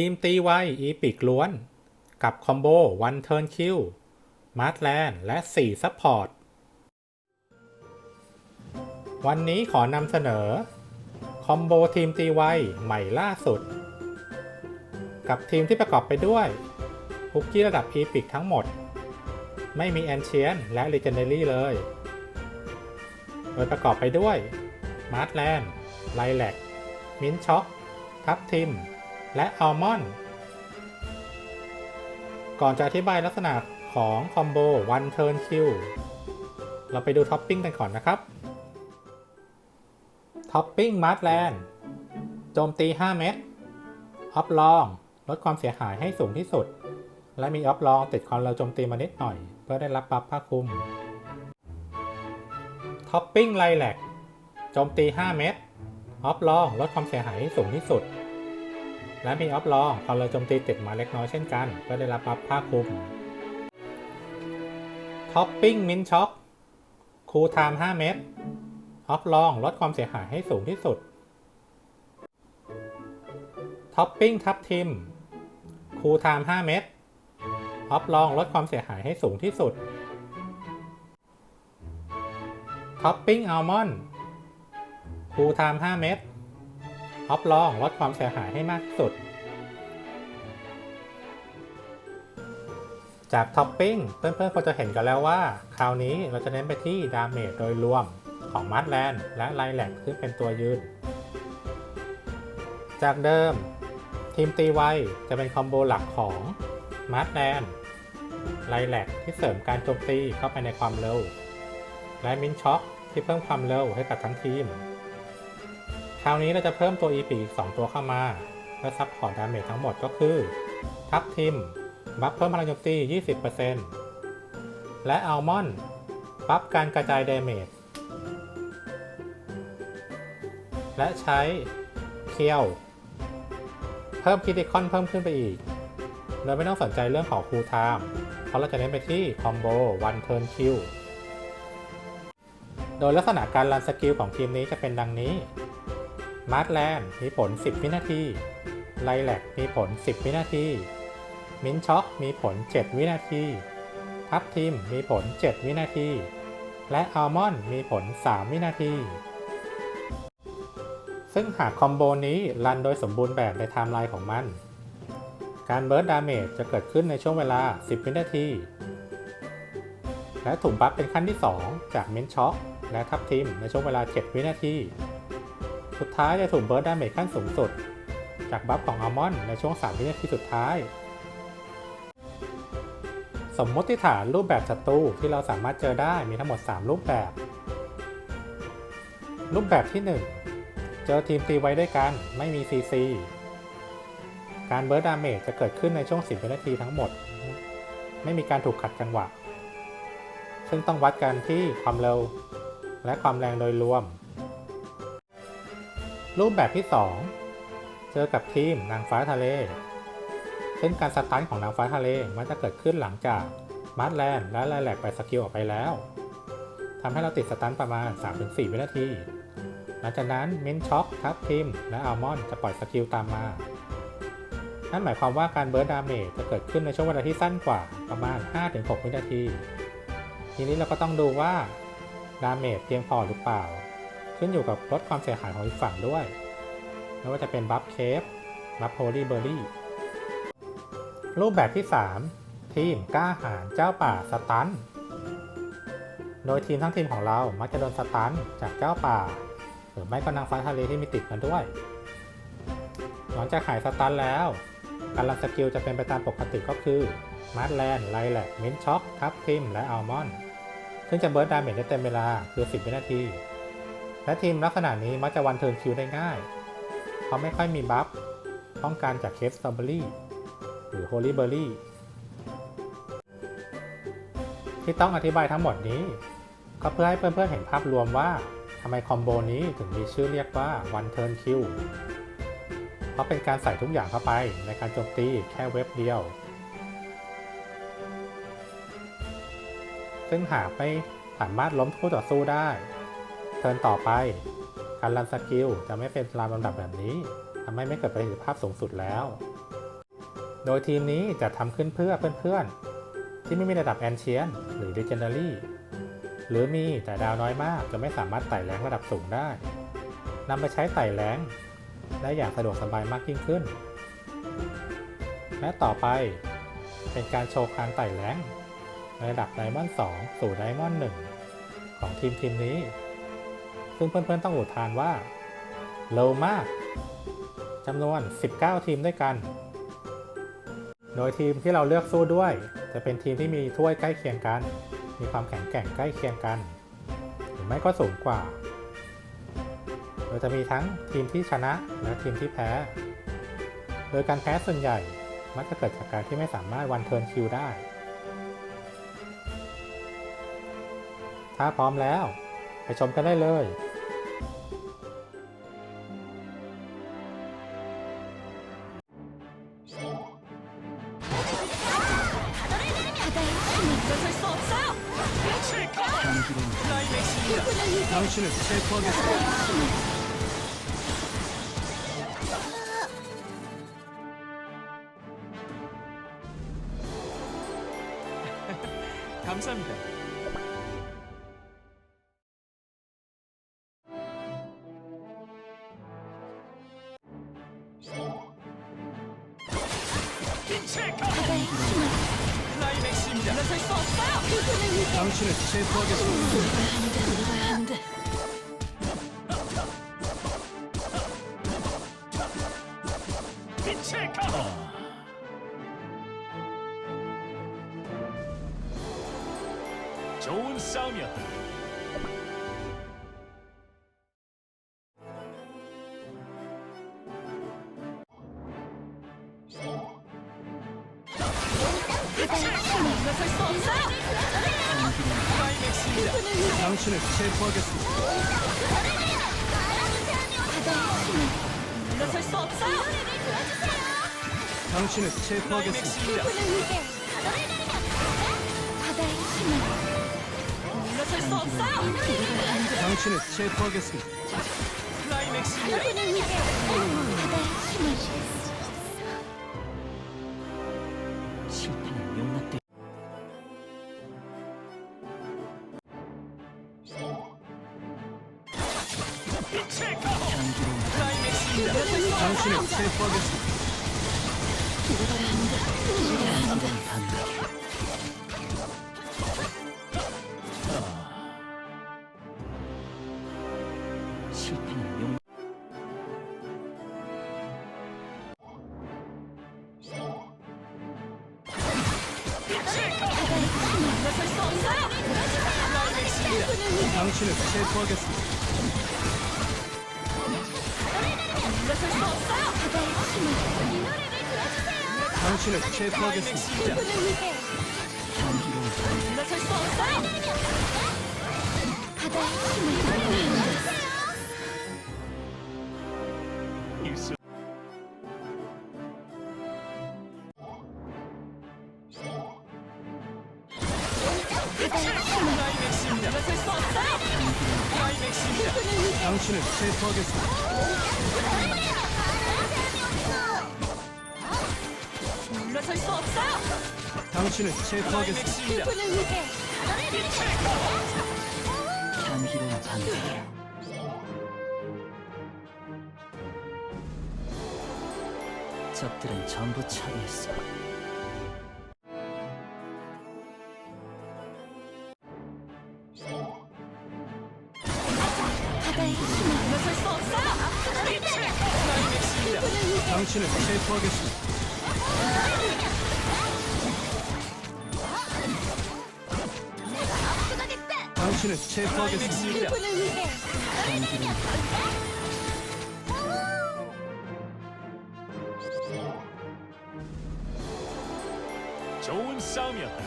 ทีมตีไวอีปิกล้วน กับคอมโบวันเทิร์นคิวมาร์ทแลนด์และ 4 ซัพพอร์ต วันนี้ขอนำเสนอ คอมโบทีมตีไวใหม่ล่าสุด กับทีมที่ประกอบไปด้วยฮุกกี้ระดับอีปิกทั้งหมด ไม่มีแอนเชียนและ l ีเจนเดอรี่เลย โดยประกอบไปด้วยมาร์ทแลนด์ไลแลกมินช็อก ทับทิม และอัลมอนด์ก่อนจะอธิบายลักษณะของคอมโบ One Turn Kill เราไปดูท็อปปิ้งกันก่อนนะครับ ท็อปปิ้งมาร์ทแลนด์โจมตี 5 เม็ดออฟลอง ลดความเสียหายให้สูงที่สุด และมีออฟลองติดความเร็วโจมตีมานิดหน่อย เพื่อได้รับบัฟผ้าคลุม ท็อปปิ้งไลแลกโจมตี 5 เม็ดออฟลอง ลดความเสียหายให้สูงที่สุด และมีออฟลองความเร็วโจมตีติดมาเล็กน้อยเช่นกันเพื่อได้รับบัฟผ้าคลุมท็อปปิ้งมินช็อกคูลไทม์5เม็ดออฟลองลดความเสียหายให้สูงที่สุดท็อปปิ้งทับทิมคูลไทม์5เม็ดออฟลองลดความเสียหายให้สูงที่สุดท็อปปิ้งอัลมอนด์คูลไทม์5เม็ด ออลองลดความเสียหายให้มากที่สุด จากท็อปปิ้งเพื่อนๆคงจะเห็นกันแล้วว่า คราวนี้เราจะเน้นไปที่ดาเมจโดยรวมของมาร์ทแลนด์และไลแลกซึ่งเป็นตัวยืน จากเดิม ทีมตีไวจะเป็นคอมโบหลักของมาร์ทแลนด์ไลแลกที่เสริมการโจมตีเข้าไปในความเร็ว และมินช็อคที่เพิ่มความเร็วให้กับทั้งทีม ราวนี้เราจะเพิ่มตัว EP อีก 2 ตัวเข้ามา เพื่อซับพอร์ตดาเมจทั้งหมดก็คือ ทับทิม บัฟเพิ่มพลังโจมตี 20%และอัลมอนด์บัฟการกระจายดาเมจ และใช้เคียว เพิ่มคิติคอนเพิ่มขึ้นไปอีกโดยไม่ต้องสนใจเรื่องของคูลไทม์เพราะเราจะเน้นไปที่คอมโบ one turn kill โดยลักษณะการรันสกิลของทีมนี้จะเป็นดังนี้ มาร์ทแลนด์มีผล 10 วินาที ไลแลกมีผล 10 วินาที มินช็อกมีผล 7 วินาที ทับทิมมีผล 7 วินาที และอัลมอนด์มีผล 3 วินาที ซึ่งหากคอมโบนี้รันโดยสมบูรณ์แบบในไทม์ไลน์ของมัน การเบิร์ดดาเมจจะเกิดขึ้นในช่วงเวลา 10 วินาที และถูกบัฟเป็นขั้นที่ 2 จากมินช็อกและทับทิมในช่วงเวลา 7 วินาที สุดท้ายจะถูกเบิร์ดดาเมจขั้นสูงสุด จากบัฟของอัลมอนด์ในช่วง3วินาทีสุดท้าย สมมติฐานรูปแบบศัตรูที่เราสามารถเจอได้มีทั้งหมด 3 รูปแบบ รูปแบบที่ 1 เจอทีมตีไว้ด้วยกันไม่มี CC การเบิร์ดดาเมจจะเกิดขึ้นในช่วง 10วินาทีทั้งหมด ไม่มีการถูกขัดจังหวะ ซึ่งต้องวัดกันที่ความเร็วและความแรงโดยรวม รูปแบบที่ 2 เจอกับทีมนางฟ้าทะเลซึ่งการสตันของนางฟ้าทะเลมันจะเกิดขึ้นหลังจากมาร์ทแลนด์และไลแลกไปสกิลออกไปแล้วทำให้เราติดสตันประมาณ 3-4 วินาที หลังจากนั้นมินช็อคทับทิมและอัลมอนจะปล่อยสกิลตามมา นั่นหมายความว่าการเบิร์ดดาเมจจะเกิดขึ้นในช่วงเวลาที่สั้นกว่าประมาณ 5-6 วินาที ทีนี้เราก็ต้องดูว่าดาเมจเพียงพอหรือเปล่า ขึ้นอยู่กับลดความเสียหายของอีกฝั่งด้วย ไม่ว่าจะเป็นบัฟเคฟบัฟโฮลี่เบอร์รี่ รูปแบบที่ 3 ทีมกล้าหาญเจ้าป่าสตัน โดยทีมทั้งทีมของเรามักจะโดนสตันจากเจ้าป่า หรือไม่ก็นางฟ้าทะเลที่มีติดมาด้วย หลังจากหายสตันแล้ว การรันสกิลจะเป็นไปตามปกติก็คือมาร์ทแลนด์ไลแลกมินช็อกทับทิมและอัลมอนด์ซึ่งจะเบิร์ดดาเมจได้เต็มเวลาคือ 10 วินาที และทีมลักษณะนี้มักจะวันเทิร์นคิวได้ง่ายเพราะไม่ค่อยมีบัฟป้องกันจากเคสสตรอเบอรี่หรือโฮลี่เบอร์รี่ที่ต้องอธิบายทั้งหมดนี้ ก็เพื่อให้เพื่อนๆเห็นภาพรวมว่าทำไมคอมโบนี้ถึงมีชื่อเรียกว่า one turn kill เพราะเป็นการใส่ทุกอย่างเข้าไปในการโจมตีแค่เว็บเดียว ซึ่งหากไม่สามารถล้มคู่ต่อสู้ได้ เทิร์นต่อไป การรันสกิลจะไม่เป็นตามลำดับแบบนี้ทำให้ไม่เกิดประสิทธิภาพสูงสุดแล้ว โดยทีมนี้จะทำขึ้นเพื่อเพื่อนๆ ที่ไม่มีระดับแอนเชียนหรือ Legendary หรือมีแต่ดาวน้อยมากจะไม่สามารถไต่แรงระดับสูงได้นำไปใช้ไต่แรงได้อย่างสะดวกสบายมากยิ่งขึ้น และต่อไปเป็นการโชว์การไต่แรงในระดับไดมอนด์2สู่ไดมอนด์1ของทีมทีมนี้ ซึ่งเพื่อนๆต้องอุทานว่าเร็วมากจำนวน 19 ทีมด้วยกัน โดยทีมที่เราเลือกสู้ด้วย จะเป็นทีมที่มีถ้วยใกล้เคียงกัน มีความแข็งแกร่งใกล้เคียงกัน หรือไม่ก็สูงกว่า โดยจะมีทั้งทีมที่ชนะและทีมที่แพ้ โดยการแพ้ส่วนใหญ่มักจะเกิดจากการที่ไม่สามารถวันเทิร์นคิวได้ ถ้าพร้อมแล้ว ไปชมกันได้เลย 당신을 체포하겠습니다. 감사합니다. 좋은 싸움이었다. 당신을 체포하겠습니다. 당신을 체포하겠습니다. 당신을 체포하겠습니다. 클라이맥스입니다. 그분을 위해 바다의 힘을 분을 위해 당신을 체포하겠습니다. 물러설 수 없어요. 바다의 힘을 당신을 체포하겠습니다. 그분을 위해 물러설 수 없어요. 바다의 힘을 당신을 체포하겠습니다. 물러설 수 없어요. 당신을 체포하겠습니다. 그분을 위해 향기로운 반대 적들은 전부 처리했어 당신을 체포하겠습니다. 당신을 체포하겠습니다. 좋은 싸움이었다.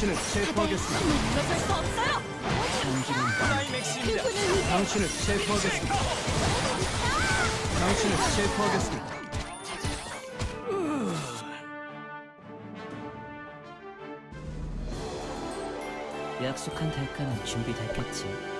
당신을 체포하겠습니다. 당신을 체포하겠습니다. 당신을 체포하겠습니다. 약속한 대가는 준비됐겠지.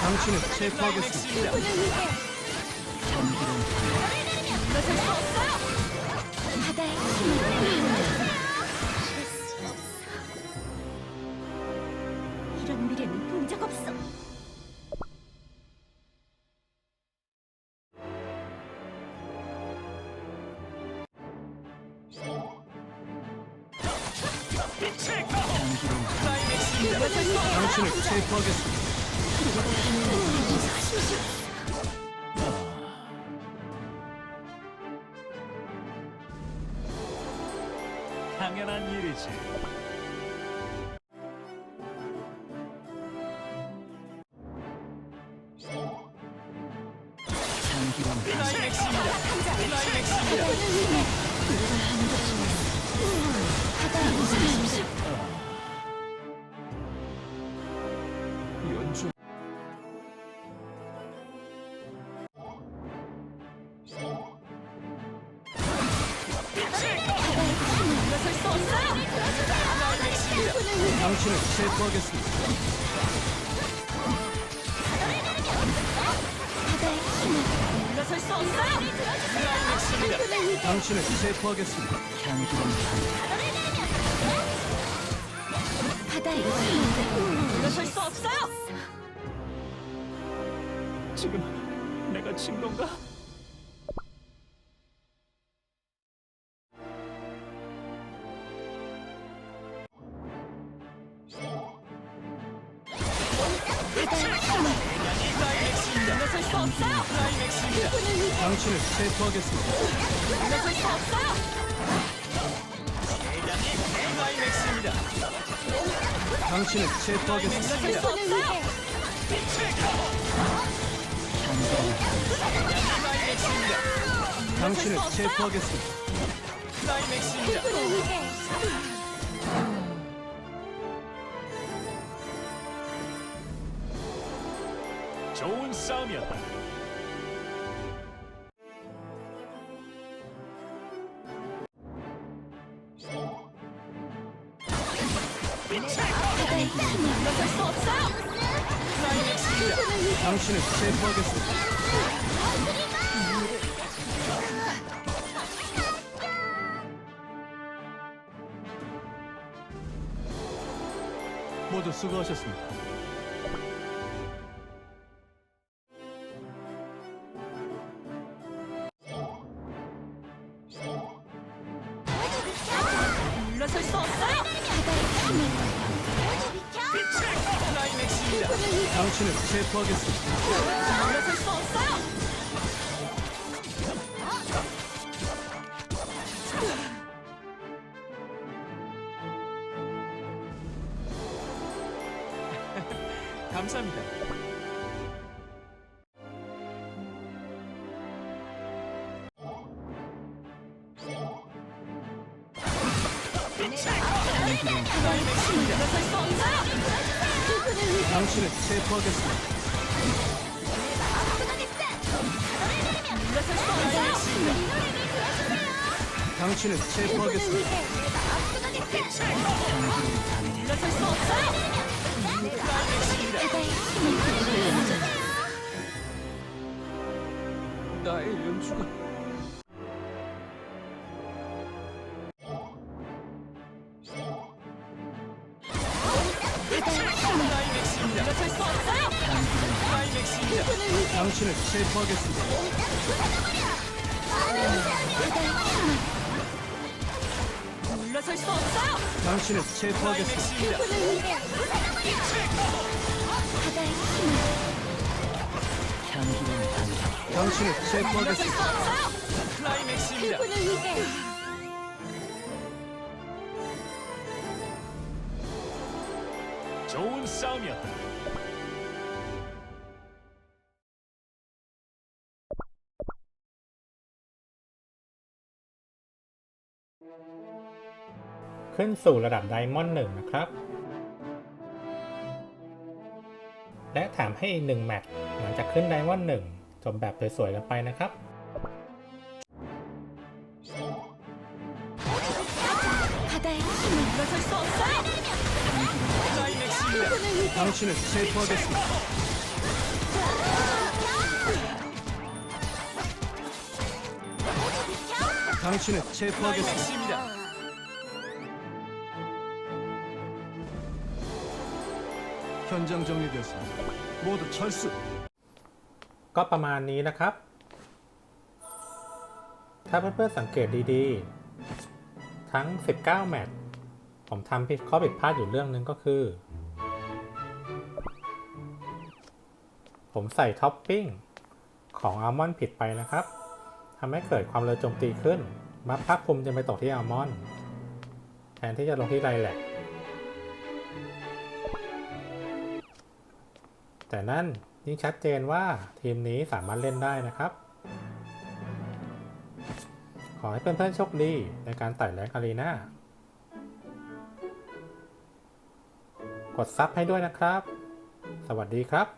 당신을 체포하겠습니다. 전기는 바다의 이런 미래는 본적 없어. 당신을 체포하겠습니다. 당연한 일이지. 장기왕 클라이맥스입니다. 클라이맥스입니다. 하다 물러설 수 없어요. 당신을 체포하겠습니다. 향기로운 밤. 물러설 수 없어요. 지금 내가 진 건가? 당신을 체포하겠습니다. 물러설 수 없어요. 당신을 체포하겠습니다. 물러설 수 없어요. 당신을 체포하겠습니다. 좋은 싸움이었다. 물러설 수 없어요. 당신을 체포하겠습니다. 모두 수고하셨습니다. 물러설 수 없어요. 당신을 체포하겠습니다. 물러설 수 없어요. 감사합니다. 물러설 수 없어요. 당신을 체포하겠습니다. 당신을 체포하겠습니다. 수없 당신을 체포하겠습니다. 수 없어요. 당신을 체포하겠습니다. 당신을 체포하겠습니다. 클라이맥스입니다. 좋은 싸움이었다.ๆ ขึ้นสู่ระดับไดมอนด์หนึ่งนะครับ และถามให้อีกหนึ่งแมตช์หลังจากขึ้นไดมอนด์หนึ่งจบแบบสวยๆกันไปนะครับ 당신을 체포하겠습니다. 당신을 체포하겠습니다. 클라이맥스입니다. 현장 정리되었습니다. 모두 철수. ก็ประมาณนี้นะครับ ถ้าเพื่อนๆสังเกตดีๆ ทั้ง 19 แมตช์ผมทำผิดข้อผิดพลาดอยู่เรื่องหนึงก็คือ ผมใส่ท็อปปิ้งของอัลมอนด์ผิดไปนะครับทำให้เกิดความเร็วโจมตีขึ้นมาภาคภูมิจะไปตกที่อัลมอนด์แทนที่จะลงที่ไรแหละ แต่นั่นยิ่งชัดเจนว่าทีมนี้สามารถเล่นได้นะครับ ขอให้เพื่อนๆโชคดีในการไต่แรงอารีนากดซับให้ด้วยนะครับ สวัสดีครับ